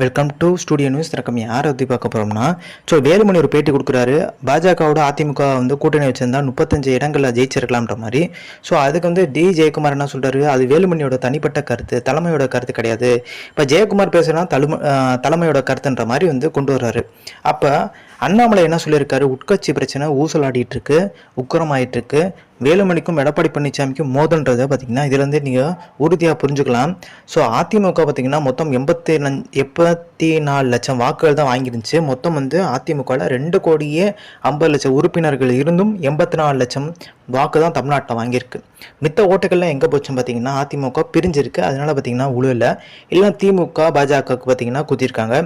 Welcome to studio news ரகம் யார் பற்றி பார்க்க போகிறோம்னா ஸோ வேலுமணி ஒரு பேட்டி கொடுக்குறாரு. பாஜகவோட அதிமுக வந்து கூட்டணி வச்சிருந்தா முப்பத்தஞ்சு இடங்களில் ஜெயிச்சிருக்கலாம்ன்ற மாதிரி. ஸோ அதுக்கு வந்து டி. ஜெயக்குமார் என்ன சொல்கிறாரு அது வேலுமணியோட தனிப்பட்ட கருத்து தலைமையோட கருத்து கிடையாது. இப்போ ஜெயக்குமார் பேசுனா தலைமை தலைமையோட கருத்துன்ற மாதிரி வந்து கொண்டு வர்றாரு. அப்போ அண்ணாமலை என்ன சொல்லியிருக்காரு? உட்கட்சி பிரச்சனை ஊசலாடிட்டு இருக்கு உக்கரமாயிட்டு இருக்கு வேலுமணிக்கும் எடப்பாடி பழனிசாமிக்கும் மோதல்ன்றதை பார்த்தீங்கன்னா இதுலேருந்து நீங்கள் உறுதியாக புரிஞ்சுக்கலாம். ஸோ அதிமுக பார்த்தீங்கன்னா மொத்தம் எண்பத்தி நன் எண்பத்தி நாலு லட்சம் வாக்குகள் தான் வாங்கிருந்துச்சு. மொத்தம் வந்து அதிமுகவில் ரெண்டு கோடியே ஐம்பது லட்சம் உறுப்பினர்கள் இருந்தும் எண்பத்தி நாலு லட்சம் வாக்கு தான் தமிழ்நாட்டில் வாங்கியிருக்கு. மித்த ஓட்டுகள்லாம் எங்கே போச்சுன்னு பார்த்தீங்கன்னா அதிமுக பிரிஞ்சிருக்கு. அதனால பார்த்தீங்கன்னா உழுவில். இல்லை திமுக பாஜகவுக்கு பார்த்தீங்கன்னா குதிருக்காங்க.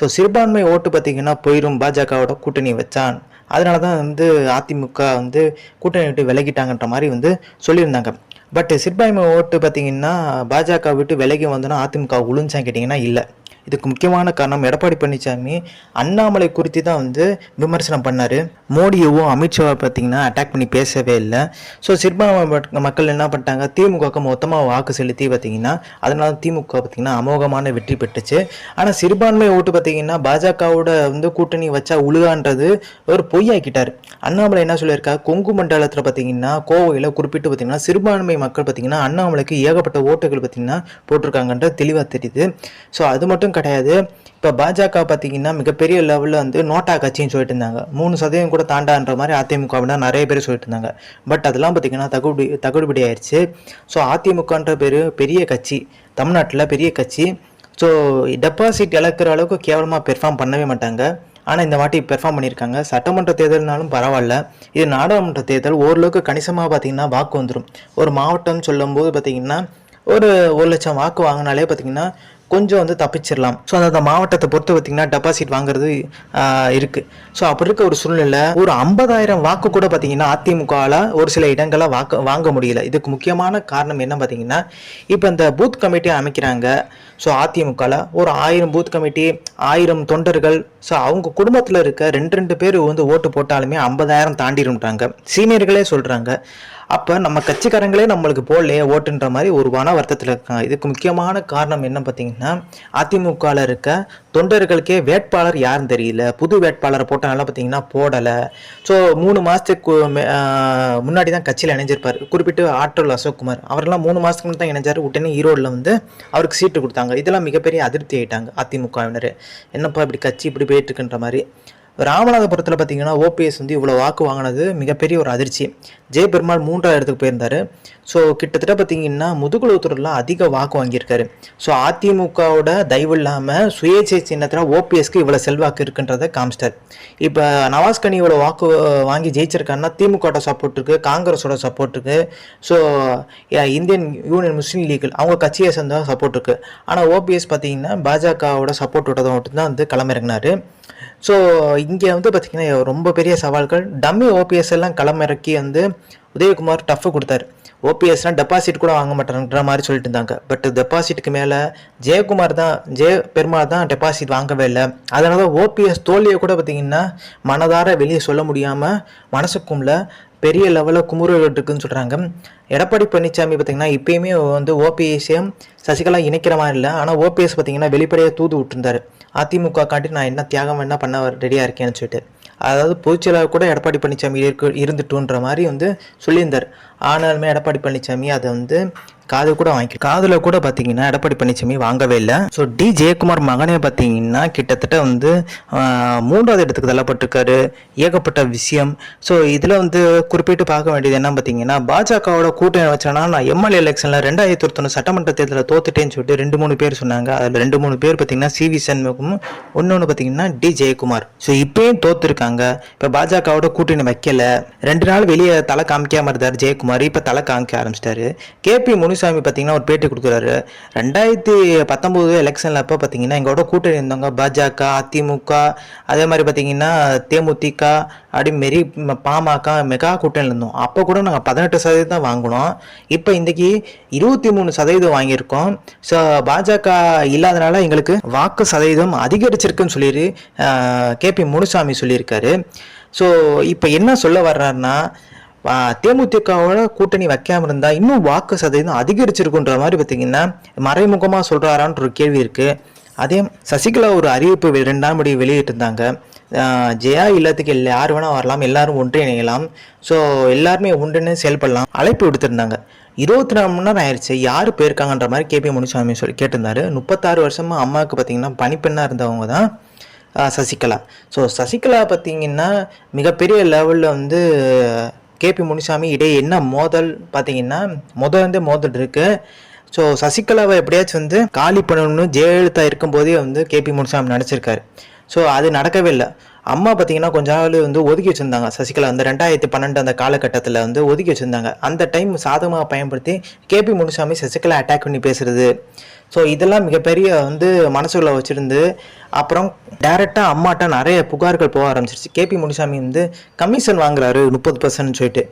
ஸோ சிறுபான்மை ஓட்டு பார்த்தீங்கன்னா போயிடும் பாஜகவோட கூட்டணி வச்சான். அதனால தான் வந்து அதிமுக வந்து கூட்டணி விட்டு விலகிட்டாங்கன்ற மாதிரி வந்து சொல்லியிருந்தாங்க. பட் சிறுபான்மை ஓட்டு பார்த்தீங்கன்னா பாஜக விட்டு விலகி வந்தோன்னா அதிமுக உளுஞ்சான் கேட்டிங்கன்னா இல்லை. இதுக்கு முக்கியமான காரணம் எடப்பாடி பழனிசாமி அண்ணாமலை குறித்து தான் வந்து விமர்சனம் பண்ணார். மோடியவும் அமித்ஷாவை பார்த்தீங்கன்னா அட்டாக் பண்ணி பேசவே இல்லை. ஸோ சிறுபான்மை மக்- மக்கள் என்ன பண்ணிட்டாங்க? திமுகவுக்கு மொத்தமாக வாக்கு செலுத்தி பார்த்தீங்கன்னா அதனால திமுக பார்த்தீங்கன்னா அமோகமான வெற்றி பெற்றுச்சு. ஆனால் சிறுபான்மை ஓட்டு பார்த்தீங்கன்னா பாஜகவோட வந்து கூட்டணி வச்சா உழுகான்றது ஒரு பொய்யாக்கிட்டார். அண்ணாமலை என்ன சொல்லியிருக்காரு கொங்கு மண்டலத்தில் பார்த்தீங்கன்னா கோவையில் குறிப்பிட்டு பார்த்தீங்கன்னா சிறுபான்மை மக்கள் பார்த்தீங்கன்னா அண்ணாமலைக்கு ஏகப்பட்ட ஓட்டுகள் பார்த்தீங்கன்னா போட்டிருக்காங்கன்றது தெளிவாக தெரியுது. ஸோ அது மட்டும் கிடையாது. இப்போ பாஜக பார்த்தீங்கன்னா மிகப்பெரிய லெவலில் வந்து நோட்டா கட்சின்னு சொல்லிட்டு இருந்தாங்க மூணு சதவீதம் கூட தாண்டான்ற மாதிரி அதிமுக அப்படின்னா நிறைய பேர் சொல்லிட்டு இருந்தாங்க பட் அதெல்லாம் பார்த்தீங்கன்னா தகுபடி தகுடுபடி ஆயிடுச்சு ஸோ அதிமுகன்ற பேர் பெரிய கட்சி. தமிழ்நாட்டில் பெரிய கட்சி. ஸோ டெபாசிட் இழக்கிற அளவுக்கு கேவலமாக பெர்ஃபார்ம் பண்ணவே மாட்டாங்க. ஆனால் இந்த வாட்டி பெர்ஃபார்ம் பண்ணியிருக்காங்க. சட்டமன்ற தேர்தல்னாலும் பரவாயில்ல. இது நாடாளுமன்ற தேர்தல். ஓரளவுக்கு கணிசமாக பார்த்தீங்கன்னா வாக்கு வந்துடும் ஒரு மாவட்டம்னு சொல்லும்போது பார்த்தீங்கன்னா ஒரு ஒரு லட்சம் வாக்கு வாங்கினாலே பார்த்தீங்கன்னா கொஞ்சம் வந்து தப்பிச்சிடலாம் ஸோ அந்த மாவட்டத்தை பொறுத்து பார்த்தீங்கன்னா டெபாசிட் வாங்குறது இருக்குது இருக்கு. ஸோ அப்படி இருக்க ஒரு சூழ்நிலை ஒரு ஐம்பதாயிரம் வாக்கு கூட பார்த்தீங்கன்னா அதிமுகவில் ஒரு சில இடங்களை வாக்கு வாங்க முடியல. இதுக்கு முக்கியமான காரணம் என்ன பார்த்தீங்கன்னா இப்போ இந்த பூத் கமிட்டி அமைக்கிறாங்க. ஸோ அதிமுகவில் ஒரு ஆயிரம் பூத் கமிட்டி ஆயிரம் தொண்டர்கள். ஸோ அவங்க குடும்பத்தில் இருக்க ரெண்டு ரெண்டு பேர் வந்து ஓட்டு போட்டாலுமே ஐம்பதாயிரம் தாண்டிருன்றாங்க சீனியர்களே சொல்கிறாங்க அப்போ நம்ம கட்சிக்காரங்களே நம்மளுக்கு போடலையே ஓட்டுன்ற மாதிரி ஒரு மன வருத்தத்தில் இருக்காங்க. இதுக்கு முக்கியமான காரணம் என்ன பார்த்தீங்கன்னா அதிமுகவில் இருக்க தொண்டர்களுக்கே வேட்பாளர் யாருன்னு தெரியல. புது வேட்பாளரை போட்டனால பார்த்தீங்கன்னா போடலை. ஸோ மூணு மாதத்துக்கு முன்னாடி தான் கட்சியில் இணைஞ்சிருப்பார். குறிப்பிட்டு ஆற்றல் அசோக்குமார். அவரெல்லாம் மூணு மாதத்துக்கு தான் இணைஞ்சார். உடனே ஈரோடில் வந்து அவருக்கு சீட்டு கொடுத்தாங்க. இதெல்லாம் மிகப்பெரிய அதிருப்தி ஆயிட்டாங்க அதிமுகவினர். என்னப்பா இப்படி கட்சி இப்படி போயிட்டுருக்குன்ற மாதிரி. ராமநாதபுரத்தில் பார்த்தீங்கன்னா ஓபிஎஸ் வந்து இவ்வளோ வாக்கு வாங்கினது மிகப்பெரிய ஒரு அதிர்ச்சி. ஜெயபெருமாள் மூன்றாவது இடத்துக்கு போயிருந்தார். ஸோ கிட்டத்தட்ட பார்த்தீங்கன்னா முதுகுளத்தூர்லாம் அதிக வாக்கு வாங்கியிருக்காரு. ஸோ அதிமுகவோட தயவு இல்லாமல் சுயேட்சை சின்னத்தில் ஓபிஎஸ்க்கு இவ்வளோ செல்வாக்கு இருக்குன்றதை காமிச்சிட்டார். இப்போ நவாஸ்கனி இவ்வளோ வாக்கு வாங்கி ஜெயிச்சிருக்காருன்னா திமுகவோட சப்போர்ட் இருக்குது காங்கிரஸோட சப்போர்ட் இருக்குது so Indian Union Muslim League அவங்க கட்சியை சேர்ந்த சப்போர்ட் இருக்குது ஆனால் ஓபிஎஸ் பார்த்தீங்கன்னா பாஜகவோட சப்போர்ட்டோட மட்டும்தான் வந்து களமிறங்கினாரு. ஸோ இங்கே வந்து பார்த்திங்கன்னா ரொம்ப பெரிய சவால்கள். டம்மி ஓபிஎஸ் எல்லாம் களமிறக்கி வந்து உதயகுமார் டஃப்பு கொடுத்தாரு. ஓபிஎஸ்லாம் டெபாசிட் கூட வாங்க மாட்டாங்கன்ற மாதிரி சொல்லிட்டு இருந்தாங்க. பட் டெபாசிட்டுக்கு மேலே ஜெயக்குமார் தான் ஜெய பெருமாள் தான் டெபாசிட் வாங்கவே இல்லை. அதனால தான் ஓபிஎஸ் தோல்வியை கூட பார்த்தீங்கன்னா மனதார வெளியே சொல்ல முடியாமல் மனசுக்கும்ல பெரிய லெவலில் குமுறல் இருக்குன்னு சொல்கிறாங்க எடப்பாடி பழனிசாமி பார்த்திங்கன்னா இப்பயுமே வந்து ஓபிஎஸ்ஸையும் சசிகலா இணைக்கிற மாதிரி இல்லை. ஆனால் ஓபிஎஸ் பார்த்தீங்கன்னா வெளிப்படையாக தூது விட்டுருந்தார். அதிமுக காட்டி நான் என்ன தியாகம் என்ன பண்ண ரெடியாக இருக்கேன்னு சொல்லிட்டு. அதாவது பொதுச்செயலாளர் கூட எடப்பாடி பழனிசாமி இருக்கு இருந்துட்டுன்ற மாதிரி வந்து சொல்லியிருந்தார். ஆனாலுமே எடப்பாடி பழனிசாமி அதை வந்து காது கூட வாங்கி காதில் கூட பார்த்தீங்கன்னா எடப்பாடி பழனிசாமி வாங்கவே இல்லை. ஸோ டி ஜெயக்குமார் மகனே பார்த்தீங்கன்னா கிட்டத்தட்ட வந்து மூன்றாவது இடத்துக்கு தள்ளப்பட்டிருக்காரு. ஏகப்பட்ட விஷயம். ஸோ இதில் வந்து குறிப்பிட்டு பார்க்க வேண்டியது என்ன பார்த்தீங்கன்னா பாஜகவோட கூட்டணி வச்சேன்னா நான் எம்எல்ஏ எலெக்ஷனில் ரெண்டாயிரத்தி ஒருத்தொன்று சட்டமன்ற தேர்தலில் தோத்துட்டேன்னு சொல்லிட்டு ரெண்டு மூணு பேர் சொன்னாங்க. அதில் ரெண்டு மூணு பேர் பார்த்தீங்கன்னா சி வி சண்முகம் இன்னொன்று பார்த்தீங்கன்னா டி ஜெயக்குமார். ஸோ இப்பயும் தோத்துருக்காங்க. இப்போ பாஜகவோட கூட்டணி வைக்கல. ரெண்டு நாள் வெளியே தலை காமிக்காம இருந்தார் ஜெயக்குமார். இப்போ தலை காமிக்க ஆரம்பிச்சிட்டாரு. கேபி முனுசாமி பார்த்தீங்கன்னா ஒரு பேட்டி கொடுக்குறாரு. ரெண்டாயிரத்தி பத்தொம்போது எலெக்ஷனில் அப்போ பார்த்தீங்கன்னா எங்களோட கூட்டணி இருந்தவங்க பாஜக அதிமுக அதே மாதிரி பார்த்தீங்கன்னா தேமுதிக அப்படிமாரி பாமக மெகா கூட்டணியில் இருந்தோம். அப்போ கூட நாங்கள் பதினெட்டு சதவீதம் தான் வாங்கினோம். இப்போ இன்றைக்கி இருபத்தி மூணு சதவீதம் வாங்கியிருக்கோம். ஸோ பாஜக இல்லாதனால எங்களுக்கு வாக்கு சதவீதம் அதிகரிச்சிருக்குன்னு சொல்லி கேபி முனுசாமி சொல்லியிருக்காரு. ஸோ இப்போ என்ன சொல்ல வர்றாருன்னா தேமுதிகவோட கூட்டணி வைக்காம இருந்தா இன்னும் வாக்கு சதவீதம் அதிகரிச்சிருக்குன்ற மாதிரி பார்த்தீங்கன்னா மறைமுகமாக சொல்றாரான்ற ஒரு கேள்வி இருக்கு. அதே சசிகலா ஒரு அறிவிப்பு ரெண்டாம் படி வெளியிட்டிருந்தாங்க. இருந்தாங்க ஜெயா இல்லத்துக்கு இல்லை யார் வேணால் வரலாம் எல்லாரும் ஒன்றிணையலாம் ஸோ எல்லாருமே ஒன்றிணைந்து செயல்படலாம் அழைப்பு விடுத்திருந்தாங்க. இருபத்தி நாலு மணி நேரம் ஆயிடுச்சு யார் போயிருக்காங்கன்ற மாதிரி கேபி முனுசாமி சொல்லி கேட்டிருந்தாரு. முப்பத்தாறு வருஷமாக அம்மாவுக்கு பார்த்தீங்கன்னா பனிப்பெண்ணாக இருந்தவங்க தான் சசிகலா. ஸோ சசிகலா பார்த்தீங்கன்னா மிகப்பெரிய லெவலில் வந்து கேபி முனிசாமி இடையே என்ன மோதல் பார்த்தீங்கன்னா முதல் வந்து மோதல் இருக்கு. ஸோ சசிகலாவை எப்படியாச்சும் வந்து காலி பண்ணணும்னு ஜெயலலிதா இருக்கும்போதே வந்து கேபி முனிசாமி நினச்சிருக்காரு ஸோ அது நடக்கவே இல்லை. அம்மா பார்த்தீங்கன்னா கொஞ்ச நாள் வந்து ஒதுக்கி வச்சுருந்தாங்க சசிகலா. வந்து ரெண்டாயிரத்தி பன்னெண்டு அந்த காலகட்டத்தில் வந்து ஒதுக்கி வச்சுருந்தாங்க. அந்த டைம் சாதகமாக பயன்படுத்தி கேபி முனுசாமி சசிகலா அட்டாக் பண்ணி பேசுறது. ஸோ இதெல்லாம் மிகப்பெரிய வந்து மனசுக்குள்ள வச்சுருந்து அப்புறம் டேரெக்டாக அம்மாட்ட நிறைய புகார்கள் போக ஆரம்பிச்சிருச்சு. கேபி முனிசாமி வந்து கமிஷன் வாங்குறாரு முப்பது பர்சன்ட் சொல்லிட்டு.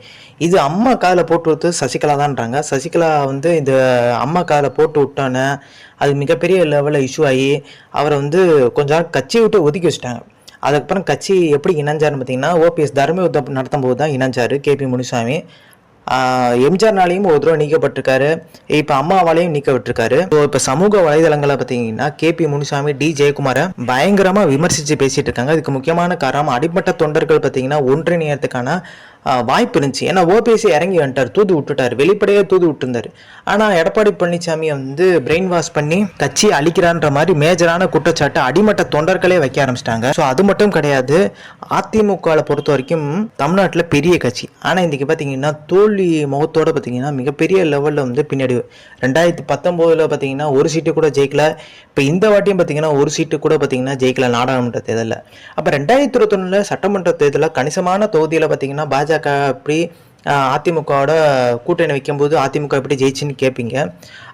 இது அம்மா காதில் போட்டு விட்டு சசிகலா தான்றாங்க. சசிகலா வந்து இந்த அம்மா காதில் போட்டு விட்டோன்னே அது மிகப்பெரிய லெவலில் இஷ்யூ ஆகி அவரை வந்து கொஞ்ச நாள் கட்சியை விட்டு ஒதுக்கி வச்சுட்டாங்க. அதுக்கப்புறம் கட்சி எப்படி இணைஞ்சாருன்னு பார்த்தீங்கன்னா ஓபிஎஸ் தர்மயுத்தம் நடத்தும் போது தான் இணைஞ்சாரு கேபி முனிசாமி. எம்ஜிஆர்னாலையும் ஒரு தடவை நீக்கப்பட்டிருக்காரு. இப்போ அம்மாவாலையும் நீக்கப்பட்டிருக்காரு ஸோ இப்போ சமூக வலைதளங்களை பார்த்தீங்கன்னா கேபி முனுசாமி டி ஜெயக்குமாரை பயங்கரமாக விமர்சித்து பேசிகிட்டு இருக்காங்க. இதுக்கு முக்கியமான காரணம் அடிப்பட்ட தொண்டர்கள் பார்த்தீங்கன்னா ஒன்றிணையத்துக்கான வாய்ப்பு இருந்துச்சு. ஏன்னா ஓபிஎஸ்சி இறங்கி வந்துட்டார். தூது விட்டுட்டார். வெளிப்படையாக தூது விட்டுருந்தாரு. ஆனால் எடப்பாடி பழனிசாமி வந்து பிரெயின் வாஷ் பண்ணி கட்சி அழிக்கிறான்ற மாதிரி மேஜரான குற்றச்சாட்டு அடிமட்ட தொண்டர்களே வைக்க ஆரம்பிச்சிட்டாங்க. ஸோ அது மட்டும் கிடையாது. அதிமுகவை பொறுத்த வரைக்கும் தமிழ்நாட்டில் பெரிய கட்சி. ஆனால் இன்றைக்கி பார்த்தீங்கன்னா தோல்வி முகத்தோட பார்த்தீங்கன்னா மிகப்பெரிய லெவலில் வந்து பின்னாடி ரெண்டாயிரத்தி பத்தொம்போதில் பார்த்தீங்கன்னா ஒரு சீட்டு கூட ஜெயிக்கல. இப்போ இந்த வாட்டியும் பார்த்தீங்கன்னா ஒரு சீட்டு கூட பார்த்தீங்கன்னா ஜெயிக்கல. நாடாளுமன்ற தேர்தலில். அப்போ ரெண்டாயிரத்தி இருபத்தொன்னில் சட்டமன்ற தேர்தலில் கணிசமான தொகுதியில் பார்த்தீங்கன்னா பாஜக அப்படி ஆஹ் அதிமுகவோட கூட்டணி வைக்கும்போது அதிமுக எப்படி ஜெயிச்சுன்னு கேட்பீங்க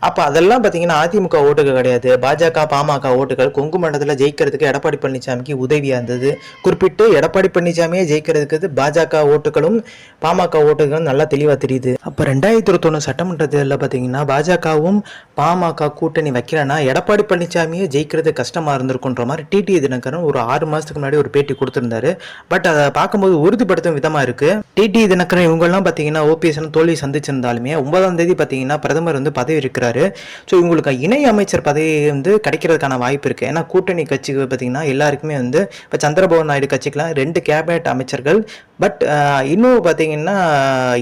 அப்போ அதெல்லாம் பார்த்தீங்கன்னா அதிமுக ஓட்டுகள் கிடையாது. பாஜக பாமக ஓட்டுகள் கொங்கு மண்டலத்தில் ஜெயிக்கிறதுக்கு எடப்பாடி பழனிசாமிக்கு உதவியாக இருந்தது. குறிப்பிட்டு எடப்பாடி பழனிசாமியே ஜெயிக்கிறதுக்கு பாஜக ஓட்டுகளும் பாமக ஓட்டுகளும் நல்லா தெளிவாக தெரியுது. அப்போ ரெண்டாயிரத்தி இருபத்தொன்று சட்டமன்ற தேர்தலில் பார்த்தீங்கன்னா பாஜகவும் பாமக கூட்டணி வைக்கலன்னா எடப்பாடி பழனிசாமியே ஜெயிக்கிறது கஷ்டமாக இருந்திருக்குன்ற மாதிரி டிடி தினகரன் ஒரு ஆறு மாதத்துக்கு முன்னாடி ஒரு பேட்டி கொடுத்துருந்தாரு. பட் அதை பார்க்கும்போது உறுதிப்படுத்தும் விதமாக இருக்கு. டிடி தினகரன் இவங்கெல்லாம் பார்த்தீங்கன்னா ஓபிஎஸ் தோல்வி சந்திச்சிருந்தாலுமே ஒன்பதாம் தேதி பார்த்தீங்கன்னா பிரதமர் வந்து பதவி இருக்கிறாரு. ஸோ இவங்களுக்கு இணை அமைச்சர் பதவி வந்து கிடைக்கிறதுக்கான வாய்ப்பு இருக்கு. ஏன்னா கூட்டணி கட்சிக்கு பார்த்தீங்கன்னா எல்லாருக்குமே வந்து இப்போ சந்திரபாபு நாயுடு கட்சிக்கெல்லாம் ரெண்டு கேபினெட் அமைச்சர்கள் பட் uh, இன்னும் பார்த்தீங்கன்னா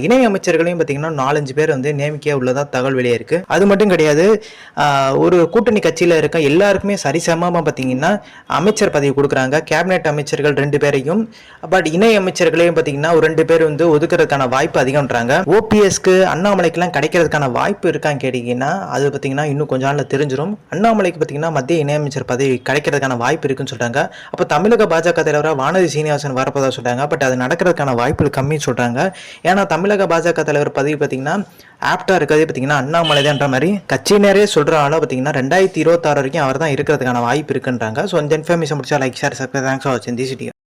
இணை அமைச்சர்களையும் பார்த்தீங்கன்னா நாலஞ்சு பேர் வந்து நியமிக்க உள்ளதாக தகவல் வெளியே இருக்குது அது மட்டும் கிடையாது ஒரு கூட்டணி கட்சியில் இருக்க எல்லாருக்குமே சரிசமமாக பார்த்தீங்கன்னா அமைச்சர் பதவி கொடுக்குறாங்க. கேபினெட் அமைச்சர்கள் ரெண்டு பேரையும் பட் இணை அமைச்சர்களையும் பார்த்தீங்கன்னா ஒரு ரெண்டு பேர் வந்து ஒதுக்குறதுக்கான வாய்ப்பு அதிகம்ன்றாங்க. ஓபிஎஸ்க்கு அண்ணாமலைக்கெல்லாம் கிடைக்கிறதுக்கான வாய்ப்பு இருக்கான்னு கேட்டிங்கன்னா அது பார்த்தீங்கன்னா இன்னும் கொஞ்ச நாளில் தெரிஞ்சிடும் அண்ணாமலைக்கு பார்த்தீங்கன்னா மத்திய இணையமைச்சர் பதவி கிடைக்கிறதுக்கான வாய்ப்பு இருக்குன்னு சொல்கிறாங்க அப்போ தமிழக பாஜக தலைவராக வானதி சீனிவாசன் வரப்போதாக சொல்கிறாங்க பட் அது போகிறதுக்கான வாய்ப்புகள் கம்மின்னு சொல்கிறாங்க ஏன்னா தமிழக பாஜக தலைவர் பதவி பார்த்தீங்கன்னா ஆப்டாக இருக்கிறதே பார்த்தீங்கன்னா அண்ணாமலை தான்ற மாதிரி கட்சியினரே சொல்கிற ஆளாக பார்த்தீங்கன்னா ரெண்டாயிரத்தி இருபத்தாறு வரைக்கும் அவர் தான் இருக்கிறதுக்கான வாய்ப்பு இருக்குன்றாங்க. ஸோ இந்த இன்ஃபர்மேஷன் முடிச்சா like share subscribe thanks for வாட்சிங் தி சிட்டியோ